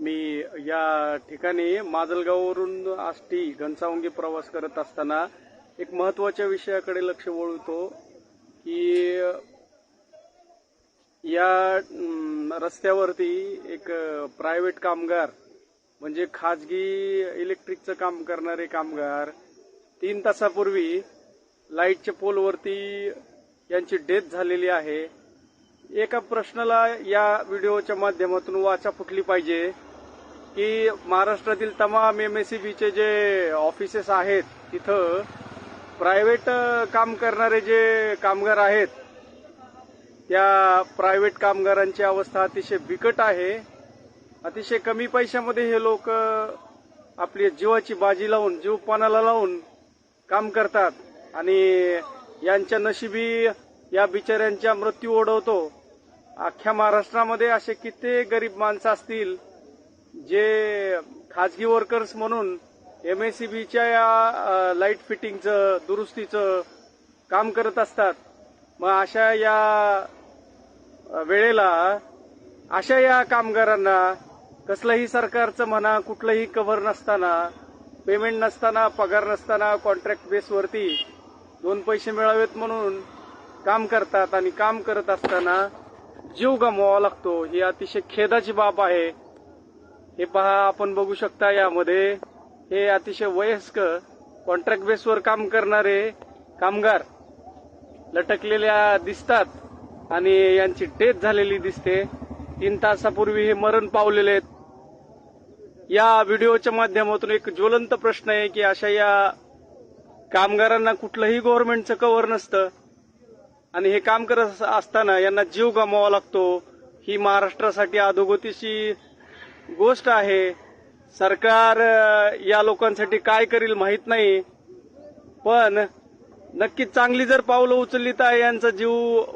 मी या ठिकाणी माजलगाववरून आष्टी घनसावंगी प्रवास करत असताना एक महत्त्वाच्या विषयाकडे लक्ष वळवतो की या रस्त्यावरती एक प्रायव्हेट कामगार म्हणजे खाजगी इलेक्ट्रिकचं काम करणारे कामगार तीन तासापूर्वी लाईटच्या पोलवरती यांची डेथ झालेली आहे. एका प्रश्नाला या व्हिडिओच्या माध्यमातून वाचा फुटली पाहिजे. की महाराष्ट्रातील तमाम एमएससीबीचे जे ऑफिसेस आहेत तिथं प्रायव्हेट काम करणारे जे कामगार आहेत त्या प्रायव्हेट कामगारांची अवस्था अतिशय बिकट आहे. अतिशय कमी पैशामध्ये हे लोक आपली जीवाची बाजी लावून जीव पानाला लावून काम करतात आणि यांच्या नशिबी या बिचाऱ्यांचा मृत्यू ओढवतो. अख्ख्या महाराष्ट्रामध्ये असे किती गरीब माणसं असतील जे खाजगी वर्कर्स म्हणून एमएससीबीच्या या लाइट फिटिंगचं दुरुस्तीचं काम करत असतात. मग अशा या वेळेला अशा या कामगारांना कसलंही सरकारचं म्हणा कुठलंही कव्हर नसताना पेमेंट नसताना पगार नसताना कॉन्ट्रॅक्ट बेसवरती दोन पैसे मिळावेत म्हणून काम करतात आणि काम करत असताना जीव गमवावा लागतो. ही अतिशय खेदाची बाब आहे. हे पहा आपण बघू शकता यामध्ये हे अतिशय वयस्क कॉन्ट्रॅक्ट बेसवर काम करणारे कामगार लटकलेल्या दिसतात आणि यांची डेथ झालेली दिसते. तीन तासापूर्वी हे मरण पावलेले आहेत. या व्हिडिओच्या माध्यमातून एक ज्वलंत प्रश्न आहे की अशा या कामगारांना कुठलंही गव्हर्नमेंटचं कव्हर नसतं. आणि हे काम करत असताना यांना जीव गमावा लागतो. ही महाराष्ट्रासाठी अधोगतीशी गोष्ट आहे सरकार या लोकांसाठी काय करील माहीत नाही पण नक्कीच चांगली जर पावलं उचलली तर यांचा जीव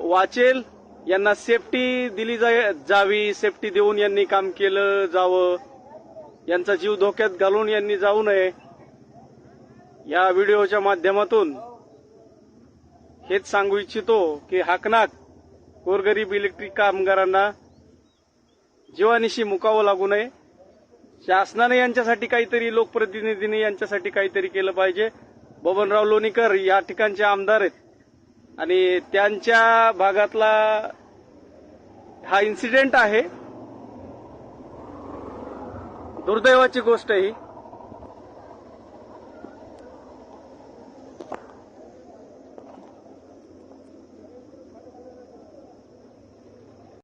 वाचेल यांना सेफ्टी दिली जा जावी सेफ्टी देऊन यांनी काम केलं जावं यांचा जीव धोक्यात घालून यांनी जाऊ नये. या व्हिडिओच्या माध्यमातून हेच सांगू इच्छितो की हाकनाक गोरगरीब इलेक्ट्रिक कामगारांना जीवानिशी मुकावं लागू नये. शासनाने यांच्यासाठी काहीतरी लोकप्रतिनिधींनी यांच्यासाठी काहीतरी केलं पाहिजे. बबनराव लोणीकर या ठिकाणचे आमदार आहेत. आणि त्यांच्या भागातला हा इन्सिडेंट आहे. दुर्दैवाची गोष्ट ही.